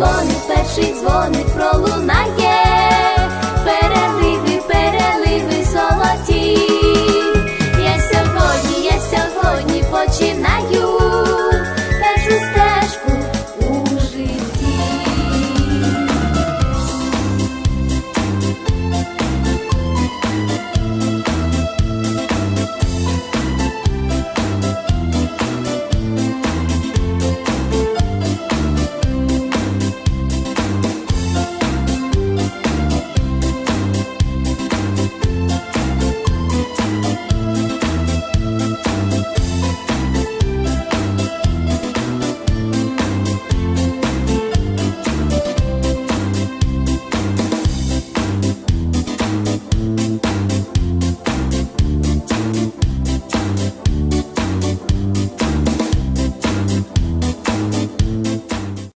дзвоник, перший дзвоник пролунає.